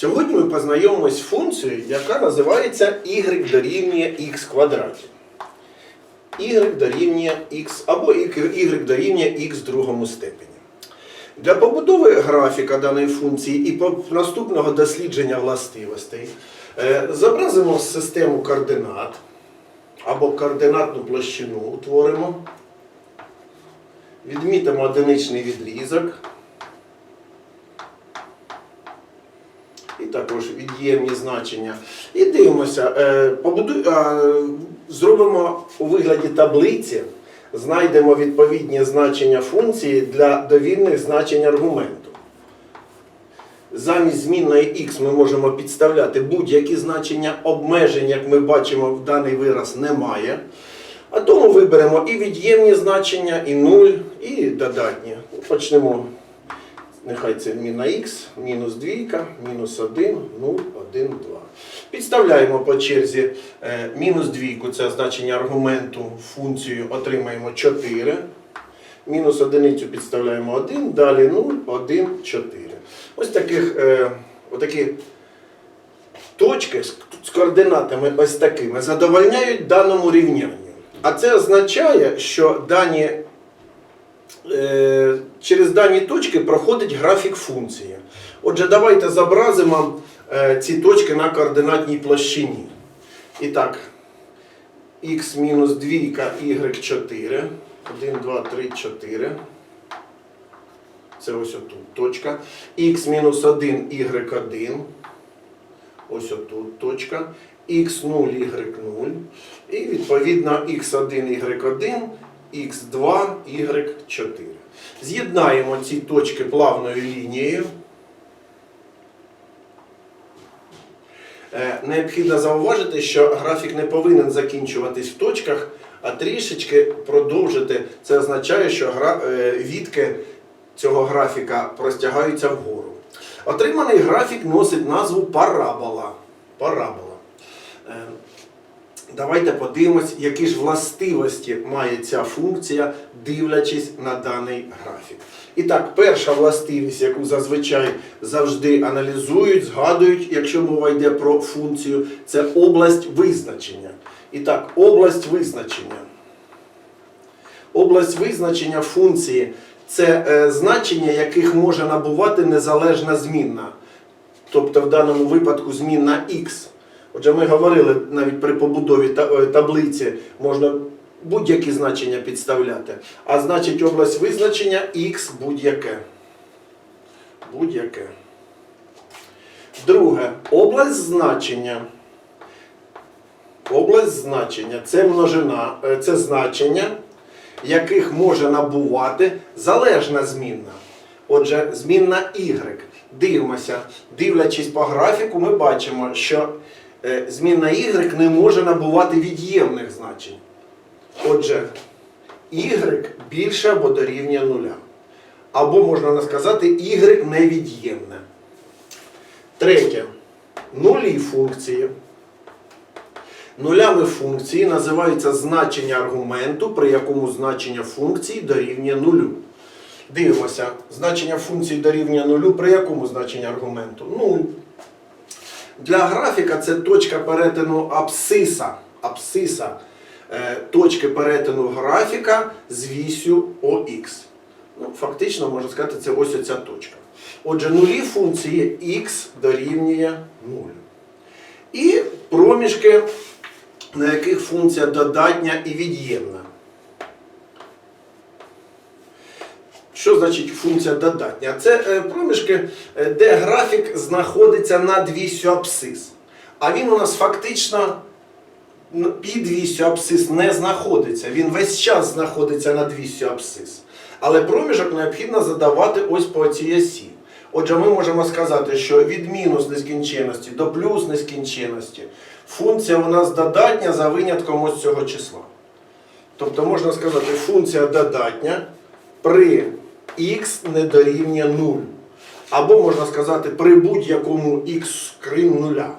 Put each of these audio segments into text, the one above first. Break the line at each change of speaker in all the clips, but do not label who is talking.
Сьогодні ми познайомимось з функцією, яка називається y дорівнює x квадраті. y дорівнює x або y дорівнює x другому степені. Для побудови графіка даної функції і наступного дослідження властивостей е, зобразимо систему координат або координатну площину утворимо. Відмітимо одиничний відрізок. Також від'ємні значення. І дивимося, е, зробимо у вигляді таблиці, знайдемо відповідні значення функції для довільних значень аргументу. Замість змінної x ми можемо підставляти будь-які значення обмежень, як ми бачимо, в даний вираз немає. А тому виберемо і від'ємні значення, і 0, і додатні. Почнемо. Нехай це міна х, мінус 2, мінус 1, 0, 1, 2. Підставляємо по черзі е, мінус 2, це значення аргументу, функцію отримаємо 4. Мінус одиницю підставляємо 1, далі 0, 1, 4. Ось таких, е, отакі точки з, координатами ось такими задовольняють даному рівнянню. А це означає, що дані через дані точки проходить графік функції. Отже, давайте зобразимо е, ці точки на координатній площині. І так, х мінус 2, y 4. 1, 2, 3, 4. Це ось отут точка. х мінус 1, y 1. Ось отут точка. х0, y0. І відповідно x1, y1 х2, y4. З'єднаємо ці точки плавною лінією. Е, Необхідно зауважити, що графік не повинен закінчуватись в точках, а трішечки продовжити. Це означає, що е, відки цього графіка простягаються вгору. Отриманий графік носить назву парабола. Парабола. Давайте подивимось, які ж властивості має ця функція, дивлячись на даний графік. І так, перша властивість, яку зазвичай завжди аналізують, згадують, якщо мова йде про функцію, це область визначення. І так, область визначення. Область визначення функції це е, значення, яких може набувати незалежна змінна. Тобто в даному випадку змінна х. Отже, ми говорили навіть при побудові е, таблиці можна будь-які значення підставляти. А значить область визначення х будь-яке. Будь-яке. Друге, область значення. Область значення це множина, е, це значення, яких може набувати залежна змінна. Отже, змінна y. Дивимося, дивлячись по графіку, ми бачимо, що змінна y не може набувати від'ємних значень. Отже, y більше або дорівнює нуля. Або можна сказати, y невід'ємне. Третє. Нулі функції. Нулями функції називаються значення аргументу, при якому значення функції дорівнює нулю. Дивимося, значення функції дорівнює нулю, при якому значенні аргументу? Нуль. Для графіка це точка перетину абсциса. Абсциса е, точки перетину графіка з вісю ОХ. Ну, фактично, можна сказати, це ось оця точка. Отже, нулі функції х дорівнює 0. І проміжки, на яких функція додатня і від'ємна. Що значить функція додатня? Це е, проміжки, е, де графік знаходиться над вісю абсцис. А він у нас фактично під вісю абсцис не знаходиться. Він весь час знаходиться над вісю абсцис. Але проміжок необхідно задавати ось по цій осі. Отже, ми можемо сказати, що від мінус нескінченності до плюс нескінченності функція у нас додатня за винятком ось цього числа. Тобто можна сказати, функція додатня при х не дорівнює 0. Або можна сказати, при будь-якому х крім нуля.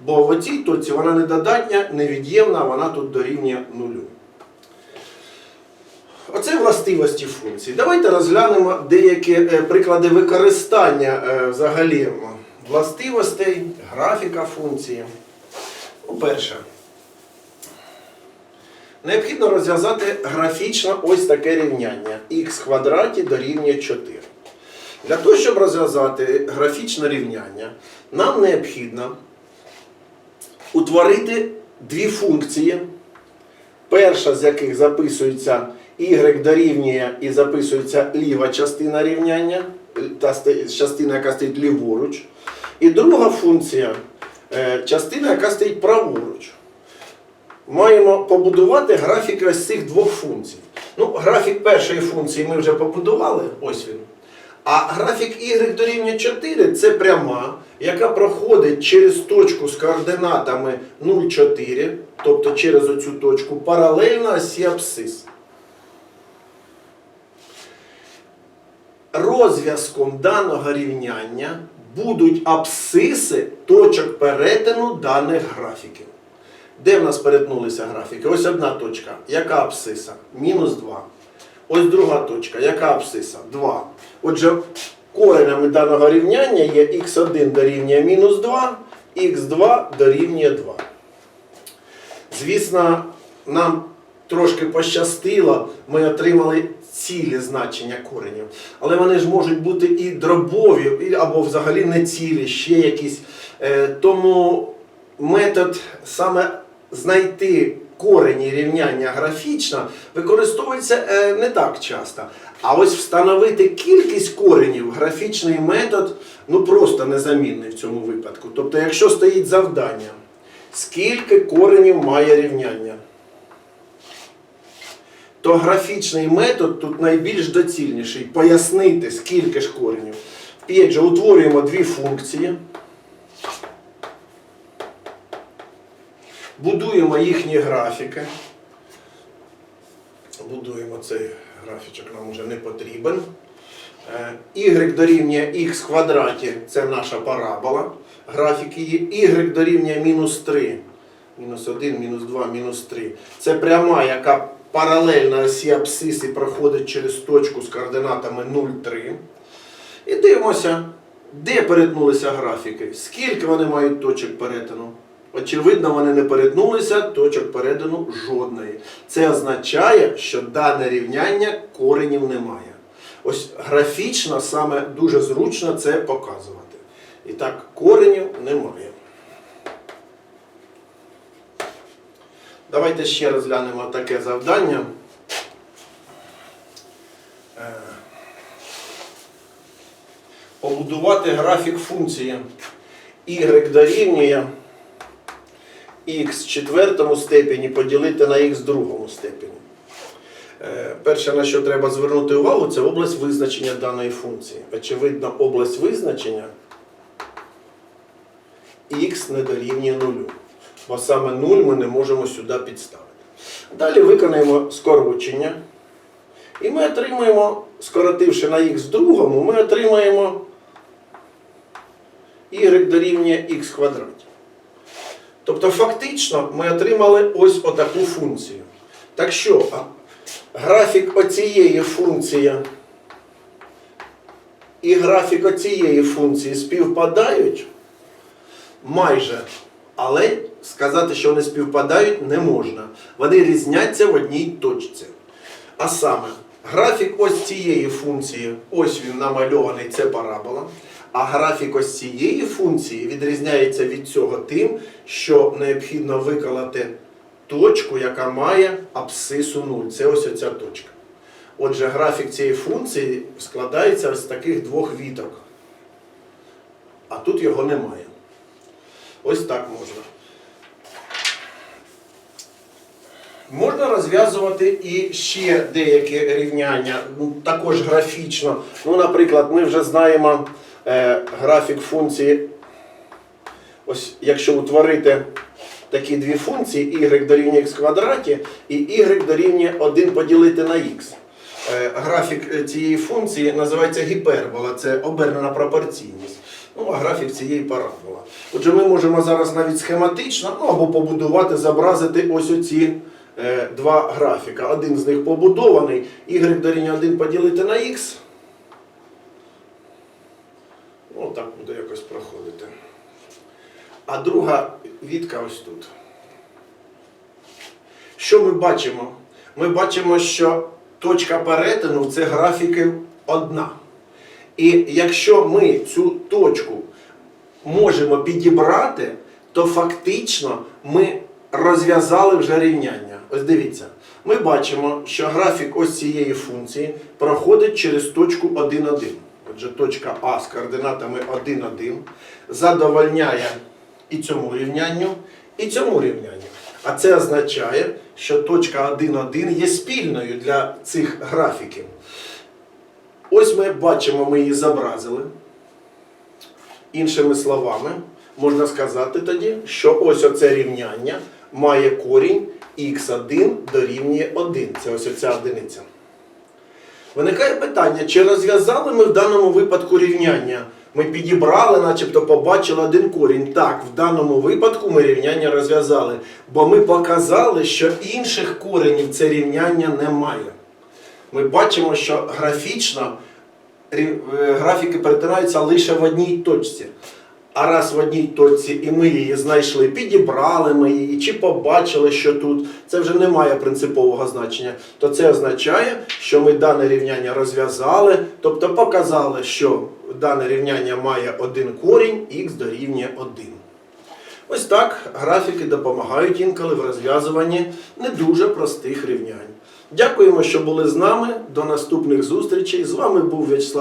Бо в цій точці вона не додатня, невід'ємна, вона тут дорівнює нулю. Оце властивості функцій. Давайте розглянемо деякі е, приклади використання е, взагалі властивостей графіка функції. Ну, перше. Необхідно розв'язати графічно ось таке рівняння х квадраті дорівнює 4. Для того, щоб розв'язати графічне рівняння, нам необхідно утворити дві функції, перша з яких записується y дорівнює і записується ліва частина рівняння, та частина, яка стоїть ліворуч. І друга функція е, частина, яка стоїть праворуч. Маємо побудувати графіки ось цих двох функцій. Ну, графік першої функції ми вже побудували, ось він. А графік y дорівнює 4 це пряма, яка проходить через точку з координатами 0,4, тобто через оцю точку, паралельно осі абсцис. Розв'язком даного рівняння будуть абсциси точок перетину даних графіків. Де в нас перетнулися графіки? Ось одна точка. Яка абсциса? Мінус 2. Ось друга точка. Яка абсциса? 2. Отже, коренями даного рівняння є х1 дорівнює мінус 2, х2 дорівнює 2. Звісно, нам трошки пощастило, ми отримали цілі значення коренів. Але вони ж можуть бути і дробові, або взагалі не цілі, ще якісь. Е, Тому метод саме знайти корені рівняння графічно використовується е, не так часто. А ось встановити кількість коренів графічний метод ну просто незамінний в цьому випадку. Тобто, якщо стоїть завдання, скільки коренів має рівняння, то графічний метод тут найбільш доцільніший пояснити, скільки ж коренів. Опять же, утворюємо дві функції. Будуємо їхні графіки. Будуємо цей графічок, нам вже не потрібен. Е, Y дорівнює х квадраті це наша парабола. Графіки є. Y дорівнює мінус 3. Мінус 1, мінус 2, мінус 3. Це пряма, яка паралельно осі абсциси проходить через точку з координатами 0,3. І дивимося, де перетнулися графіки, скільки вони мають точок перетину. Очевидно, вони не перетнулися, точок перетину жодної. Це означає, що дане рівняння коренів немає. Ось графічно саме дуже зручно це показувати. І так, коренів немає. Давайте ще розглянемо таке завдання. Е, Побудувати графік функції y дорівнює х четвертому степені поділити на х другому степені. Е, Перше, на що треба звернути увагу, це область визначення даної функції. Очевидно, область визначення х не дорівнює нулю. Бо саме 0 ми не можемо сюди підставити. Далі виконаємо скорочення. І ми отримаємо, скоротивши на х другому, ми отримаємо y дорівнює х квадраті. Тобто фактично ми отримали ось отаку функцію. Так що, графік оцієї функції і графік оцієї функції співпадають майже. Але сказати, що вони співпадають, не можна. Вони різняться в одній точці. А саме, графік ось цієї функції, ось він намальований, це парабола. А графік ось цієї функції відрізняється від цього тим, що необхідно виколати точку, яка має абсцису 0. Це ось оця точка. Отже, графік цієї функції складається з таких двох віток. А тут його немає. Ось так можна. Можна розв'язувати і ще деякі рівняння, ну, також графічно. Ну, наприклад, ми вже знаємо е, графік функції. Ось якщо утворити такі дві функції, y дорівнює x квадраті і y дорівнює 1 поділити на x. Е, графік е, цієї функції називається гіпербола, це обернена пропорційність. Ну, а графік цієї парабола. Отже, ми можемо зараз навіть схематично ну, або побудувати, зобразити ось оці е, два графіка. Один з них побудований, y дорівнює 1 поділити на x. Отак буде якось проходити. а друга відка ось тут. Що ми бачимо? Ми бачимо, що точка перетину це графіки одна. І якщо ми цю точку можемо підібрати, то фактично ми розв'язали вже рівняння. Ось дивіться, ми бачимо, що графік ось цієї функції проходить через точку 1,1. Отже, точка А з координатами 1,1 задовольняє і цьому рівнянню, і цьому рівнянню. А це означає, що точка 1,1 є спільною для цих графіків. Ось ми бачимо, ми її зобразили. Іншими словами, можна сказати тоді, що ось оце рівняння має корінь х1 дорівнює 1. Це ось оця одиниця. Виникає питання, чи розв'язали ми в даному випадку рівняння? Ми підібрали, начебто побачили один корінь. Так, в даному випадку ми рівняння розв'язали, бо ми показали, що інших коренів це рівняння немає. Ми бачимо, що графічно е, графіки перетинаються лише в одній точці. А раз в одній точці і ми її знайшли, підібрали ми її, чи побачили, що тут, це вже не має принципового значення, то це означає, що ми дане рівняння розв'язали, тобто показали, що дане рівняння має один корінь, х дорівнює 1. Ось так графіки допомагають інколи в розв'язуванні не дуже простих рівнянь. Дякуємо, що були з нами. До наступних зустрічей. З вами був В'ячеслав.